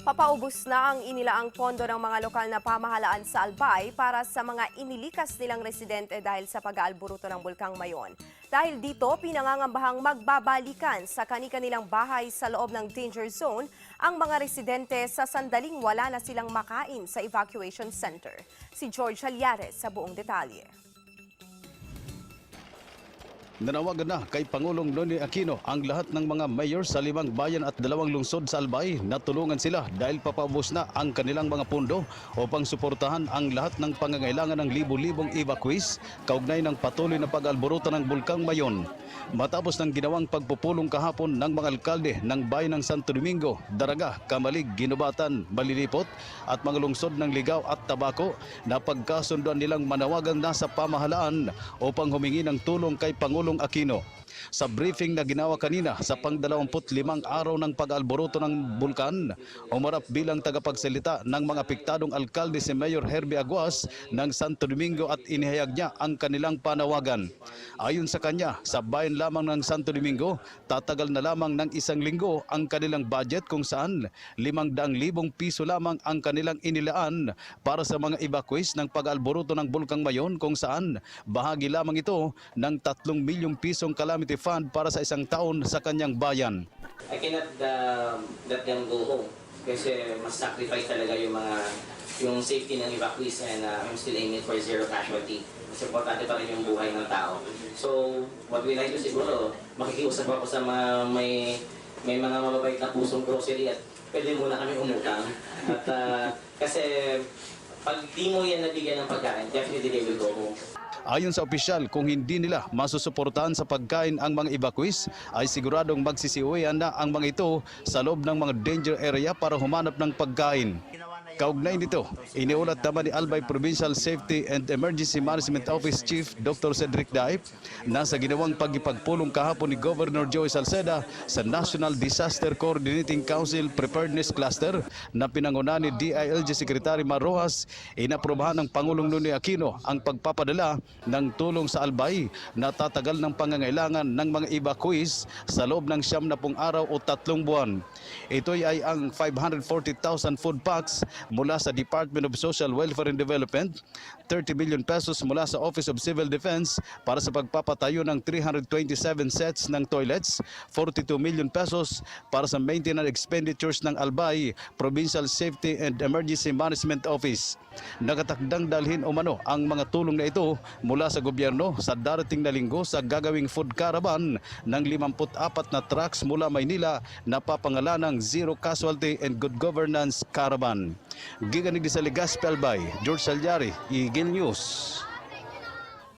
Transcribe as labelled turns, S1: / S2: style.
S1: Papaubos na ang inilaang pondo ng mga lokal na pamahalaan sa Albay para sa mga inilikas nilang residente dahil sa pag-aalburuto ng Bulkang Mayon. Dahil dito, pinangangambahang magbabalikan sa kani-kanilang bahay sa loob ng danger zone ang mga residente sa sandaling wala na silang makain sa evacuation center. Si George Halyares sa buong detalye.
S2: Nanawagan na kay Pangulong Noni Aquino ang lahat ng mga mayor sa limang bayan at dalawang lungsod sa Albay na tulungan sila dahil papaubos na ang kanilang mga pundo upang suportahan ang lahat ng pangangailangan ng libo-libong evacuees kaugnay ng patuloy na pag-alboruto ng Bulkang Mayon. Matapos ng ginawang pagpupulong kahapon ng mga alkalde ng bayan ng Santo Domingo, Daraga, Kamalig, Ginubatan, Malilipot at mga lungsod ng Ligaw at Tabaco na pagkasunduan nilang manawagan na sa pamahalaan upang humingi ng tulong kay Pangulong Aquino. Sa briefing na ginawa kanina sa pang-25 araw ng pag-alboruto ng bulkan, umarap bilang tagapagsalita ng mga apektadong alkalde si Mayor Herbie Aguas ng Santo Domingo at inihayag niya ang kanilang panawagan. Ayon sa kanya, sa bayan lamang ng Santo Domingo, tatagal na lamang ng isang linggo ang kanilang budget kung saan 500,000 piso lamang ang kanilang inilaan para sa mga evacuees ng pag-alboruto ng Bulkang Mayon kung saan bahagi lamang ito ng 3 milyong pisong calamity fund para sa isang taon sa kanyang bayan.
S3: I cannot uh, let them go home kasi mas sacrifice talaga yung mga yung safety ng evacuees and uh, I'm still aiming for zero casualty. Mas importante pa rin yung buhay ng tao. So, what we like to siguro, makikiusap ako sa mga may may mga mababait na pusong grocery at pwede muna kami umutang. At uh, kasi pag di mo yan nabigyan ng pagkain, definitely they will go home.
S2: Ayon sa opisyal, kung hindi nila masusuportahan sa pagkain ang mga evacuees, ay siguradong magsisiuwian na ang mga ito sa loob ng mga danger area para humanap ng pagkain. Kaugnay nito, iniulat naman ni Albay Provincial Safety and Emergency Management Office Chief Dr. Cedric Daip na sa ginawang pagipagpulong kahapon ni Governor Joey Salceda sa National Disaster Coordinating Council Preparedness Cluster na pinanguna ni DILG Secretary Marojas, inaprobahan ng Pangulong Nonoy Aquino ang pagpapadala ng tulong sa Albay na tatagal ng pangangailangan ng mga evacuees sa loob ng siyam na pung araw o tatlong buwan. Ito ay ang 540,000 food packs mula sa Department of Social Welfare and Development, 30 million pesos mula sa Office of Civil Defense para sa pagpapatayo ng 327 sets ng toilets, 42 million pesos para sa maintenance expenditures ng Albay Provincial Safety and Emergency Management Office. Nakatakdang dalhin umano ang mga tulong na ito mula sa gobyerno sa darating na linggo sa gagawing food caravan ng 54 na trucks mula Maynila na papangalan ng Zero Casualty and Good Governance Caravan. Giganig sa Legazpi Albay, George Salyari, Eagle News.